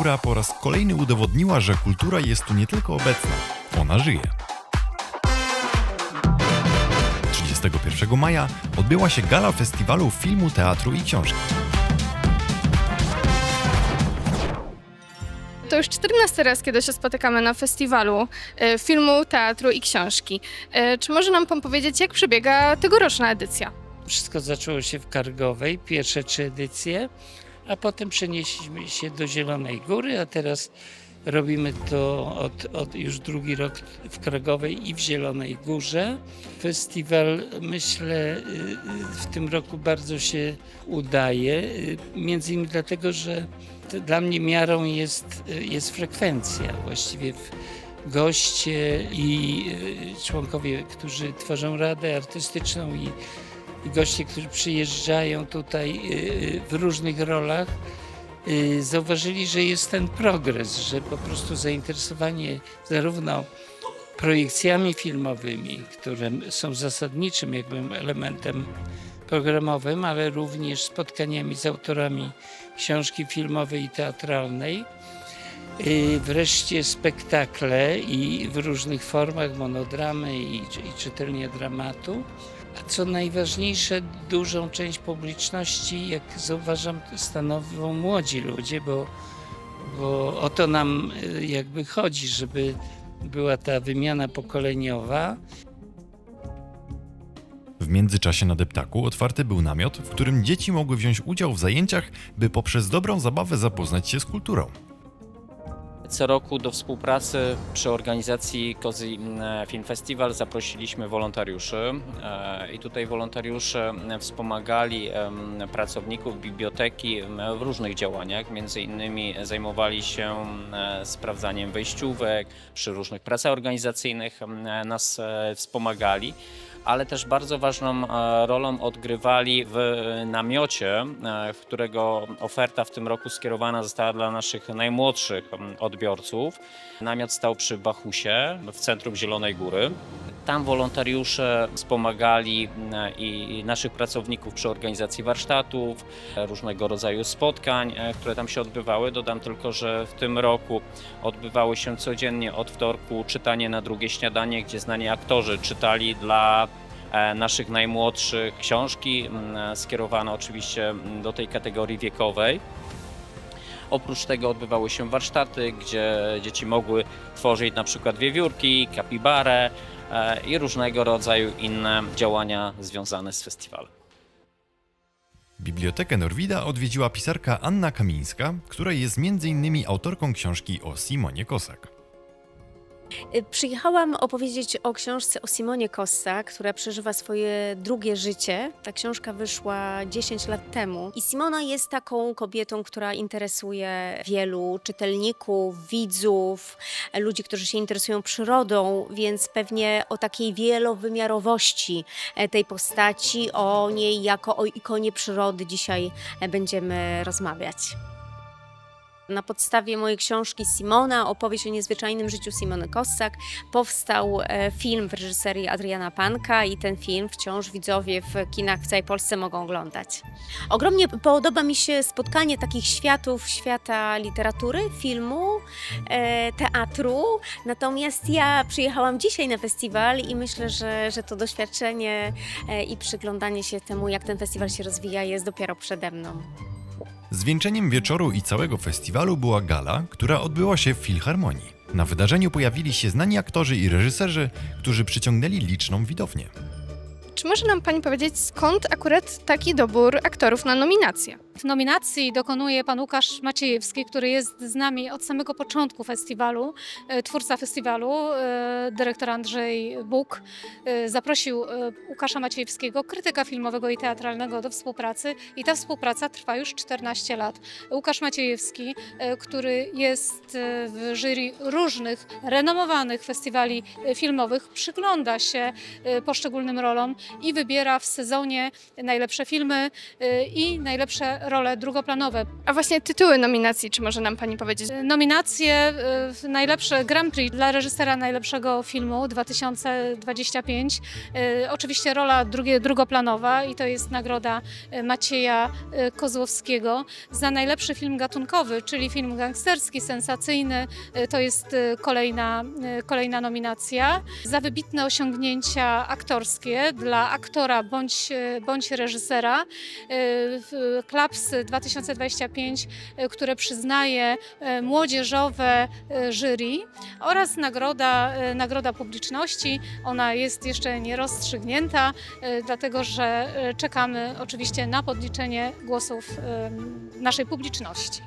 Góra po raz kolejny udowodniła, że kultura jest tu nie tylko obecna, ona żyje. 31 maja odbyła się gala festiwalu filmu, teatru i książki. To już 14 raz, kiedy się spotykamy na festiwalu e, filmu, teatru i książki. E, Czy może nam pan powiedzieć, jak przebiega tegoroczna edycja? Wszystko zaczęło się w Kargowej, pierwsze trzy edycje, a potem przenieśliśmy się do Zielonej Góry, a teraz robimy to od, od już drugi rok w Kragowej i w Zielonej Górze. Festiwal myślę y, w tym roku bardzo się udaje, y, między innymi dlatego, że dla mnie miarą jest, y, jest frekwencja. Właściwie w, goście i członkowie, którzy tworzą radę artystyczną i goście, którzy przyjeżdżają tutaj y, w różnych rolach, y, zauważyli, że jest ten progres, że po prostu zainteresowanie zarówno projekcjami filmowymi, które są zasadniczym jakby elementem programowym, ale również spotkaniami z autorami książki filmowej i teatralnej. Y, Wreszcie spektakle i w różnych formach, monodramy i, i czytelnie dramatu. Co najważniejsze, dużą część publiczności, jak zauważam, stanowią młodzi ludzie, bo, bo o to nam y, jakby chodzi, żeby była ta wymiana pokoleniowa. W międzyczasie na deptaku otwarty był namiot, w którym dzieci mogły wziąć udział w zajęciach, by poprzez dobrą zabawę zapoznać się z kulturą. Co roku do współpracy przy organizacji Cozy mm, Film Festival zaprosiliśmy wolontariuszy e, i tutaj wolontariusze wspomagali pracowników biblioteki w różnych działaniach. Między innymi zajmowali się em, sprawdzaniem wejściówek, przy różnych pracach organizacyjnych nas e, wspomagali ale też bardzo ważną e, rolą odgrywali w namiocie, e, w którego oferta w tym roku skierowana została dla naszych najmłodszych odbiorców. Namiot stał przy Bachusie w centrum Zielonej Góry. Tam wolontariusze wspomagali i naszych pracowników przy organizacji warsztatów, e, różnego rodzaju spotkań, e, które tam się odbywały. Dodam tylko, że w tym roku odbywały się codziennie od wtorku czytanie na drugie śniadanie, gdzie znani aktorzy czytali dla e, naszych najmłodszych książki, skierowane oczywiście do tej kategorii wiekowej. Oprócz tego odbywały się warsztaty, gdzie dzieci mogły tworzyć na przykład wiewiórki, kapibarę e, i różnego rodzaju inne działania związane z festiwalem. Bibliotekę Norwida odwiedziła pisarka Anna Kamińska, która jest m.in. autorką książki o Simonie Kosak. Y, Przyjechałam opowiedzieć o książce o Simonie Kossa, która przeżywa swoje drugie życie. Ta książka wyszła 10 lat temu i Simona jest taką kobietą, która interesuje wielu czytelników, widzów, ludzi, którzy się interesują przyrodą, więc pewnie o takiej wielowymiarowości e, tej postaci, o niej jako o ikonie przyrody dzisiaj e, będziemy rozmawiać. Na podstawie mojej książki Simona, opowieść o niezwyczajnym życiu Simony Kossak, powstał e, film w reżyserii Adriana Panka i ten film wciąż widzowie w kinach w całej Polsce mogą oglądać. Ogromnie podoba mi się spotkanie takich światów, świata literatury, filmu, e, teatru, natomiast ja przyjechałam dzisiaj na festiwal i myślę, że, że to doświadczenie e, i przyglądanie się temu, jak ten festiwal się rozwija jest dopiero przede mną. Zwieńczeniem wieczoru i całego festiwalu była gala, która odbyła się w Filharmonii. Na wydarzeniu pojawili się znani aktorzy i reżyserzy, którzy przyciągnęli liczną widownię. Czy może nam pani powiedzieć, skąd akurat taki dobór aktorów na nominację? Nominacji dokonuje pan Łukasz Maciejewski, który jest z nami od samego początku festiwalu, e, twórca festiwalu, e, dyrektor Andrzej Buk. e, Zaprosił Łukasza Maciejewskiego, krytyka filmowego i teatralnego do współpracy i ta współpraca trwa już 14 lat. Łukasz Maciejewski, który jest w jury różnych renomowanych festiwali filmowych, przygląda się poszczególnym rolom i wybiera w sezonie najlepsze filmy y, i najlepsze role drugoplanowe. A właśnie tytuły nominacji, czy może nam pani powiedzieć? Nominacje y, najlepsze Grand Prix dla reżysera najlepszego filmu 2025. Y, Oczywiście rola drugie, drugoplanowa i to jest nagroda y, Macieja y, Kozłowskiego. Za najlepszy film gatunkowy, czyli film gangsterski, sensacyjny, y, to jest y, kolejna, y, kolejna nominacja. Za wybitne osiągnięcia aktorskie dla aktora bądź, bądź reżysera. w- Klaps 2025, y, które przyznaje y, młodzieżowe jury oraz nagroda, nagroda publiczności. Ona jest jeszcze nie rozstrzygnięta, y, dlatego że czekamy oczywiście na podliczenie głosów naszej publiczności.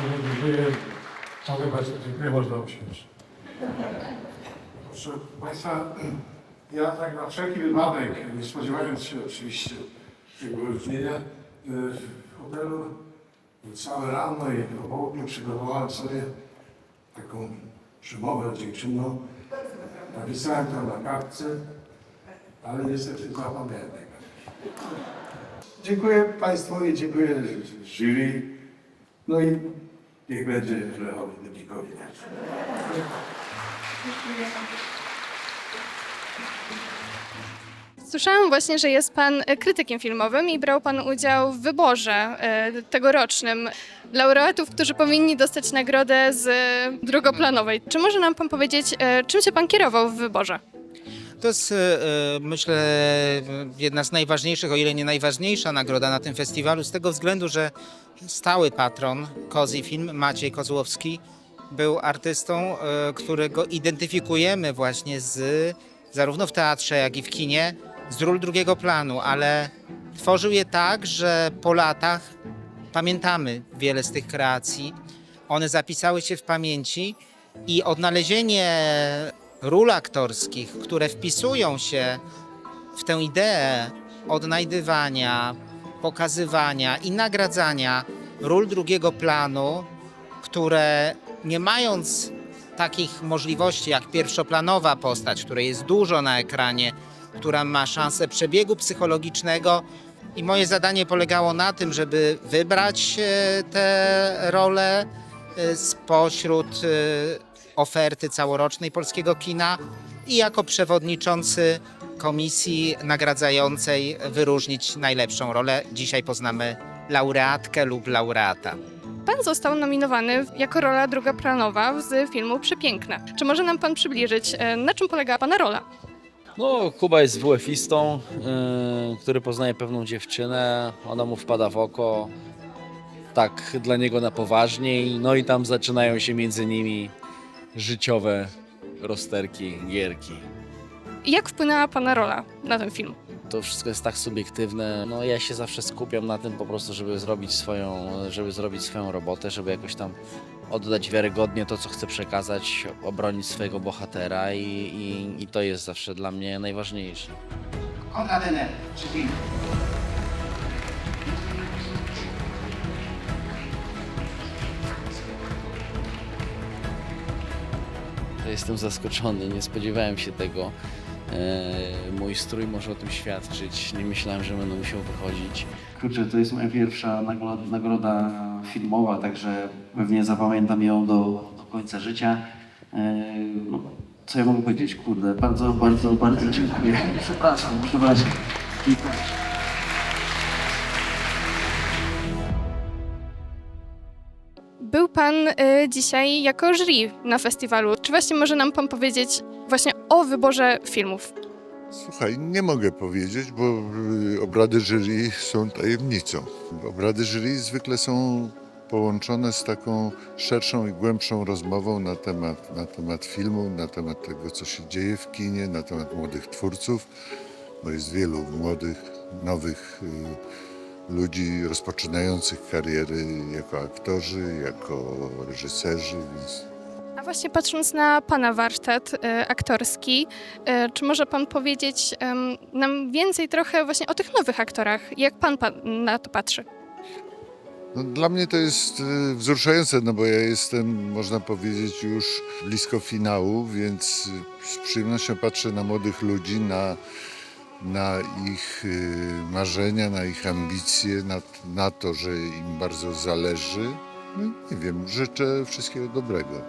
Dziękuję. Cały bardzo dziękuję, można usiąść. Proszę Państwa, ja tak na wszelki wypadek, nie spodziewając się oczywiście tego wyróżnienia, y, w hotelu całe rano i po południu przygotowałem sobie taką przymowę dziękczynną. Napisałem tam na kartce, ale niestety zapomniałem tego. Dziękuję Państwu i dziękuję jury. No i niech będzie Lechowi Dybikowi. Słyszałam właśnie, że jest pan e, krytykiem filmowym i brał pan udział w wyborze e, tegorocznym laureatów, którzy powinni dostać nagrodę z e, drugoplanowej. Czy może nam pan powiedzieć, czym się pan kierował w wyborze? To jest, e, e, myślę, jedna z najważniejszych, o ile nie najważniejsza nagroda na tym festiwalu, z tego względu, że stały patron Kozi Film, Maciej Kozłowski, był artystą, e, którego identyfikujemy właśnie z, zarówno w teatrze, jak i w kinie, z ról drugiego planu, ale tworzył je tak, że po latach pamiętamy wiele z tych kreacji. One zapisały się w pamięci i odnalezienie ról aktorskich, które wpisują się w tę ideę odnajdywania, pokazywania i nagradzania ról drugiego planu, które nie mając takich możliwości jak pierwszoplanowa postać, której jest dużo na ekranie, która ma szansę przebiegu psychologicznego. I moje zadanie polegało na tym, żeby wybrać e, te role e, spośród e, oferty całorocznej polskiego kina i jako przewodniczący komisji nagradzającej wyróżnić najlepszą rolę. Dzisiaj poznamy laureatkę lub laureata. Pan został nominowany jako rola drugoplanowa z filmu Przepiękne. Czy może nam pan przybliżyć, e, na czym polegała pana rola? No, Kuba jest WF-istą, yy, który poznaje pewną dziewczynę, ona mu wpada w oko, tak dla niego na poważniej, no i tam zaczynają się między nimi życiowe rozterki, gierki. Jak wpłynęła pana rola na ten film? To wszystko jest tak subiektywne, no ja się zawsze skupiam na tym po prostu, żeby zrobić swoją, żeby zrobić swoją robotę, żeby jakoś tam oddać wiarygodnie to, co chcę przekazać, obronić swojego bohatera i, i, i to jest zawsze dla mnie najważniejsze. Konrad Ener, czyli Jestem zaskoczony, nie spodziewałem się tego. E, Mój strój może o tym świadczyć. Nie myślałem, że będę musiał wychodzić. Kurczę, to jest moja pierwsza nagro- nagroda filmowa, także pewnie zapamiętam ją do, do końca życia. E, No, co ja mogę powiedzieć? Kurde, bardzo, bardzo, bardzo dziękuję. Przepraszam, przepraszam. Dziękuję. Pan e, dzisiaj jako jury na festiwalu. Czy właśnie może nam pan powiedzieć właśnie o wyborze filmów? Słuchaj, nie mogę powiedzieć, bo y, obrady jury są tajemnicą. Obrady jury zwykle są połączone z taką szerszą i głębszą rozmową na temat, na temat filmu, na temat tego, co się dzieje w kinie, na temat młodych twórców, bo jest wielu młodych, nowych y, ludzi rozpoczynających kariery jako aktorzy, jako reżyserzy, więc A właśnie patrząc na pana warsztat e, aktorski, e, czy może pan powiedzieć nam więcej trochę właśnie o tych nowych aktorach? Jak pan, pan na to patrzy? No, dla mnie to jest y, wzruszające, no bo ja jestem, można powiedzieć, już blisko finału, więc z przyjemnością patrzę na młodych ludzi, na, na ich y, marzenia, na ich ambicje, na, na to, że im bardzo zależy. No, nie wiem, życzę wszystkiego dobrego.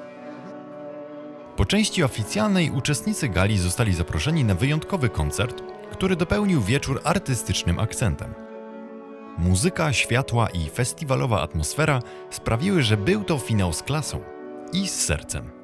Po części oficjalnej uczestnicy gali zostali zaproszeni na wyjątkowy koncert, który dopełnił wieczór artystycznym akcentem. Muzyka, światła i festiwalowa atmosfera sprawiły, że był to finał z klasą i z sercem.